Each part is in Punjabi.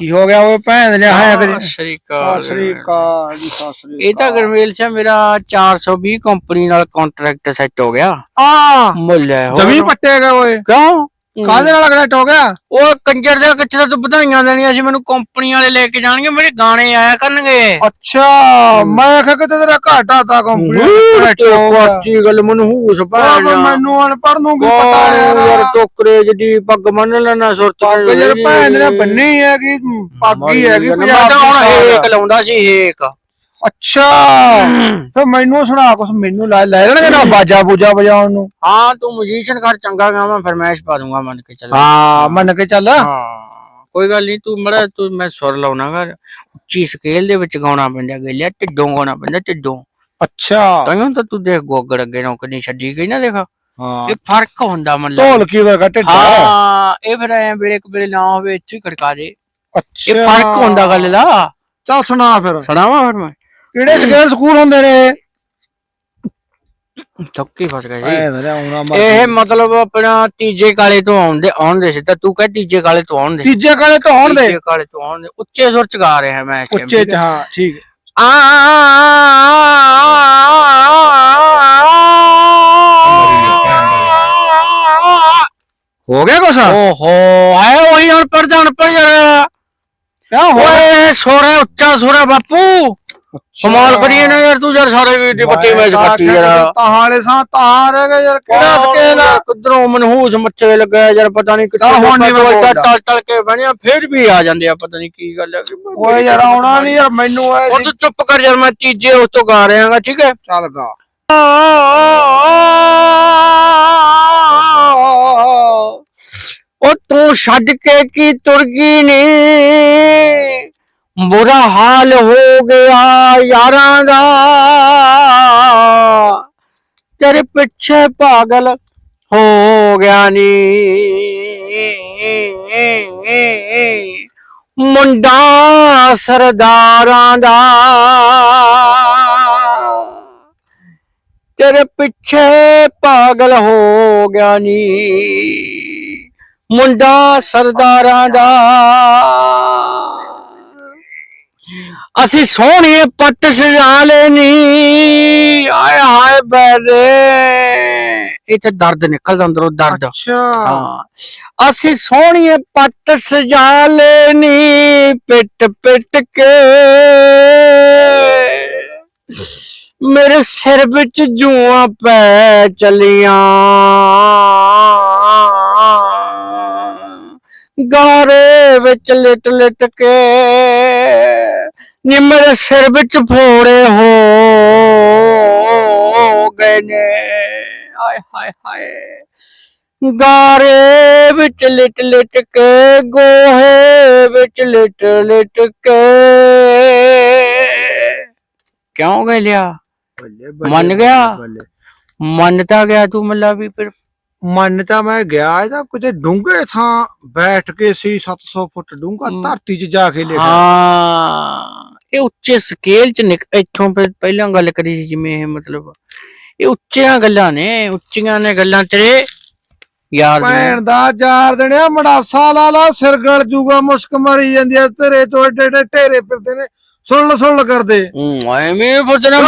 ਕੀ ਹੋ ਗਿਆ ਓਏ ਭੈਣ ਦੇ ਹੈ ਸਤਿ ਕਰੀ ਸ਼੍ਰੀ ਸਤਿ ਅਕਾਲ ਸ੍ਰੀ ਅਕਾਲ ਜੀ ਸਤਿ ਸ੍ਰੀ ਇਹ ਤਾਂ ਗਰਮੇਲ ਸਿੰਘ ਮੇਰਾ 420 ਕੰਪਨੀ ਨਾਲ ਕੰਟਰੈਕਟ ਸੈੱਟ ਹੋ ਗਿਆ। ਆ! ਮੁੱਲ ਹੈ ਹੋਰ। ਜਮੀ ਪੱਟੇ ਗਏ ਓਏ। ਕਿਉਂ? ਕਾਹਦੇ ਨਾਲ ਕਨੈਕਟ ਹੋ ਗਿਆ? ਉਹ ਕੰਜਰ ਦੇ ਕਿੱਥੇ ਤਾਂ ਤੂੰ ਵਧਾਈਆਂ ਦੇਣੀਆਂ ਸੀ ਮੈਨੂੰ ਕੰਪਨੀ ਵਾਲੇ ਲੈ ਕੇ ਜਾਣਗੇ ਮੇਰੇ ਗਾਣੇ ਆਇਆ ਕਰਨਗੇ। ਅੱਛਾ ਮੈਂ ਆਖਿਆ ਕਿ ਤੇਰਾ ਘਾਟਾ ਤਾਂ ਕੰਪਨੀ ਕੱਚੀ ਗੱਲ ਮਨਹੂਸ ਭੈਣ ਮੈਨੂੰ ਅਨਪੜ੍ਹ ਨੂੰ ਕੀ ਪਤਾ ਯਾਰ। ਟੋਕਰੇ ਜਿਹਦੀ ਪੱਗ ਬੰਨ ਲੈਣਾ ਸੁਰਤ ਪੱਗ ਯਾਰ ਭੈਣ ਨੇ ਬੰਨੀ ਹੈ ਕਿ ਪਾਗੀ ਹੈ ਕਿ ਮੈਂ ਤਾਂ ਹੁਣ ਹੇਕ ਲਾਉਂਦਾ ਸੀ ਹੇਕ। ਅੱਛਾ। ਫੇ ਮੈਨੂੰ ਸੁਣਾ ਕੁਛ ਮੈਨੂੰ ਲੈ ਲੈ ਲੈਣਗੇ ਨਾ ਬਾਜਾ ਬੂਜਾ ਵਜਾਉਣ ਨੂੰ? ਹਾਂ ਤੂੰ ਮਿਊਜ਼ੀਸ਼ੀਅਨ ਘਰ ਚੰਗਾ ਗਾ ਮੈਂ ਫਰਮਾਇਸ਼ ਪਾ ਦੂੰਗਾ ਮੰਨ ਕੇ ਚੱਲ। ਹਾਂ ਮੰਨ ਕੇ ਚੱਲ। ਹਾਂ ਕੋਈ ਗੱਲ ਨਹੀਂ ਤੂੰ ਮੜਾ ਤੂੰ ਮੈਂ ਸੁਰ ਲਾਉਣਾ ਘਰ। ਉੱਚੀ ਸਕੇਲ ਦੇ ਵਿੱਚ ਗਾਉਣਾ ਪੈਂਦਾ ਗੱਲਿਆ ਢਿੱਡੋਂ ਗਾਉਣਾ ਪੈਂਦਾ ਢਿੱਡੋਂ। ਅੱਛਾ। ਤਾਂ ਤਾਂ ਤੂੰ ਦੇਖ ਗੋਗੜ ਅੱਗੇ ਨੌ ਕਿੰਨੀ ਛੱਡੀ ਗਈ ਨਾ ਦੇਖ। ਹਾਂ। ਇਹ ਫ਼ਰਕ ਹੁੰਦਾ ਮਤਲਬ ਢੋਲਕੀ ਵਰਗਾ ਢਿੱਡਾ ਹਾਂ ਇਹ ਫਿਰ ਐ ਵੇਲੇ ਕਬਲੇ ਨਾ ਹੋਵੇ ਇੱਥੇ ਖੜਕਾ ਦੇ। ਅੱਛਾ। ਇਹ ਫ਼ਰਕ ਹੁੰਦਾ ਗੱਲ ਦਾ। ਚੱਲ ਸੁਣਾ ਫਿਰ। ਸੁਣਾਵਾ ਫਿਰ ਮੈਂ? ਕਿਹੜੇ ਸਕੇਲ ਸਕੂਲ ਹੁੰਦੇ ਨੇ ਥੱਕੀ ਫਸ ਗਿਆ ਜੀ ਐ ਆਉਣਾ ਇਹ ਮਤਲਬ ਆਪਣਾ ਤੀਜੇ ਕਾਲੇ ਤੋਂ ਆਉਂਦੇ ਆਉਂਦੇ ਸੀ ਤਾਂ ਤੂੰ ਕਹ ਤੀਜੇ ਕਾਲੇ ਤੋਂ ਆਉਂਦੇ ਤੀਜੇ ਕਾਲੇ ਤੋਂ ਦੇ ਤੀਜੇ ਕਾਲੇ ਤੋਂ ਆਉਂਦੇ ਉੱਚੇ ਸੁਰ ਚ ਗਾ ਰਹੇ ਮੈਂ ਇਸ time, ਉੱਚੇ ਠੀਕ ਚ ਹੈ? ਹਾਂ ਠੀਕ ਹੈ। ਹੋ ਗਿਆ ਕੁਛ ਓਹੋ ਆਏ ਉਹੀ ਹੁਣ ਪੜ ਜਾਣ ਪੜ ਜਾ ਕਿਆ ਹੋਇਆ ਓਏ ਸੋਰਾ ਉੱਚਾ ਸੋਰਾ ਬਾਪੂ ਕਮਾਲ ਕਰੀਏ ਨਾ ਯਾਰ ਤੂੰ ਯਾਰ ਸਾਰੇ ਵੀਰ ਦੀ ਬੱਤੀ ਮੈਚ ਕੱਟੀ ਯਾਰ। ਤਾਂ ਹਾਲੇ ਸਾਂ ਤਾਂ ਰਹਿ ਗਏ ਯਾਰ ਕਿਹੜਾ ਸਕੇਲ ਆ ਕਿਧਰੋਂ ਮਨਹੂਸ ਮੱਥੇ ਲੱਗਾ ਯਾਰ ਪਤਾ ਨਹੀਂ ਚੱਲ ਹੁਣ ਨੀ ਮੈਂ ਟਲ ਬੋਲਦਾ। ਟਲ ਕੇ ਬਣਿਆ ਫਿਰ ਵੀ ਆ ਜਾਂਦੇ ਆ ਪਤਾ ਨਹੀਂ ਕੀ ਗੱਲ ਹੈ ਓਏ ਯਾਰ ਆਉਣਾ ਨਹੀਂ ਯਾਰ ਮੈਨੂੰ ਐ ਉਹ ਤੂੰ ਚੁੱਪ ਕਰ ਯਾਰ ਮੈਂ ਤੀਜੇ ਉਸ ਤੋਂ ਗਾ ਰਿਹਾਗਾ ਠੀਕ ਹੈ? ਚੱਲ ਗਾ। ਉਹ ਤੂੰ ਛੱਡ ਕੇ ਕੀ ਤੁਰ ਗਈ ਨੀ? ਬੁਰਾ ਹਾਲ ਹੋ ਗਿਆ ਯਾਰਾਂ ਦਾ। ਤੇਰੇ ਪਿੱਛੇ ਪਾਗਲ ਹੋ ਗਿਆ ਨੀ। ਮੁੰਡਾ ਸਰਦਾਰਾਂ ਦਾ। ਤੇਰੇ ਪਿੱਛੇ ਪਾਗਲ ਹੋ ਗਿਆ ਨੀ। ਮੁੰਡਾ ਸਰਦਾਰਾਂ ਦਾ। ਅਸੀਂ ਸੋਹਣੇ ਪੱਟ ਸਜਾ ਲੈਨੀ ਆਏ ਹਾਏ ਬੈਰੇ ਇਹ ਤੇ ਦਰਦ ਨਿਕਲਦਾ ਅੰਦਰੋਂ ਦਰਦ। ਅੱਛਾ। ਹਾਂ। ਅਸੀਂ ਸੋਹਣੀਏ ਪੱਟ ਸਜਾ ਲੈਨੀ ਪਿੱਟ ਪਿੱਟ ਕੇ। ਮੇਰੇ ਸਿਰ ਵਿੱਚ ਜੂਆਂ ਪੈ ਚਲੀਆਂ। ਗਾਰੇ ਵਿੱਚ ਲਿਟ ਲਿਟ ਕੇ। ਨੀ ਮੇਰੇ ਸਿਰ ਵਿੱਚ ਫੋੜੇ ਹੋ ਗਏ ਨੇ। ਆਏ ਹਾਏ ਹਾਏ। ਗਾਰੇ ਵਿੱਚ ਲਿਟ ਲਿਟ ਕੇ ਗੋਹੇ ਵਿੱਚ ਲਿਟ ਲਿਟ ਕੇ। ਕਿਉਂ ਗਏ ਲਿਆ? ਮੰਨ ਗਿਆ? ਬੱਲੇ। ਮੰਨ ਤਾਂ ਗਿਆ ਤੂੰ ਮੱਲਾ ਵੀ ਫਿਰ। ਮੰਨ ਤਾਂ ਮੈਂ ਗਿਆ ਇਹਦਾ ਕਿਤੇ ਡੂੰਘੇ ਥਾਂ ਬੈਠ ਕੇ ਸੀ 700 ਫੁੱਟ ਡੂੰਘਾ। ਧਰਤੀ 'ਚ ਜਾ ਕੇ ਲਿਖਿਆ ਹਾਂ। ਇਹ ਉੱਚੇ ਸਕੇਲ ਚ ਇੱਥੋਂ ਪਹਿਲਾਂ ਗੱਲ ਕਰੀ ਸੀ ਜਿਵੇਂ ਇਹ ਮਤਲਬ। ਇਹ ਉੱਚੀਆਂ ਗੱਲਾਂ ਨੇ ਉੱਚੀਆਂ ਨੇ ਗੱਲਾਂ ਤੇਰੇ ਯਾਰ। ਭੈਣ ਦਾ ਚਾਰ ਦਿਨਿਆ ਮੜਾਸਾ ਲਾ ਲਾ ਸਿਰ ਗਲ ਜੂਗਾ ਮੁਸ਼ਕ ਮਰੀ ਜਾਂਦੀ ਆ ਤੇਰੇ ਤੋਂ ਏਡੇ ਏਡੇ ਢੇਰੇ ਫਿਰਦੇ ਨੇ ਸੁਣ ਸੁਣ ਕਰਦੇ। ਐਵੇਂ ਫੁੱਟਣਾ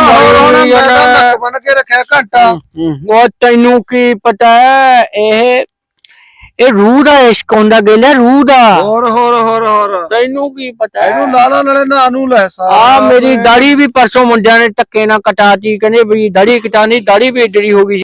ਯਾਰ ਬੰਨ ਕੇ ਰੱਖਿਆ ਘੰਟਾ। ਉਹ ਤੈਨੂੰ ਕੀ ਪਤਾ ਇਹ ਇਹ ਰੂਹ ਦਾ ਇਸ਼ਕ ਹੁੰਦਾ ਗੇਲਾ ਰੂਹ ਦਾ। ਹੋਰ ਹੋਰ ਹੋਰ ਹੋਰ। ਤੈਨੂੰ ਕੀ ਪਤਾ ਇਹਨੂੰ ਲਾ ਲਾ ਨਾਲੇ ਨਾ ਨੂੰ ਲੈ ਸਾ ਆ ਮੇਰੀ ਦਾੜੀ ਵੀ ਪਰਸੋਂ ਮੁੰਡਿਆਂ ਨੇ ਟੱਕੇ ਨਾਲ ਕਟਾਤੀ ਕਹਿੰਦੇ ਵੀ ਦਾੜੀ ਕਟਾਣੀ ਦਾੜੀ ਵੀ ਏਡਰੀ ਹੋ ਗਈ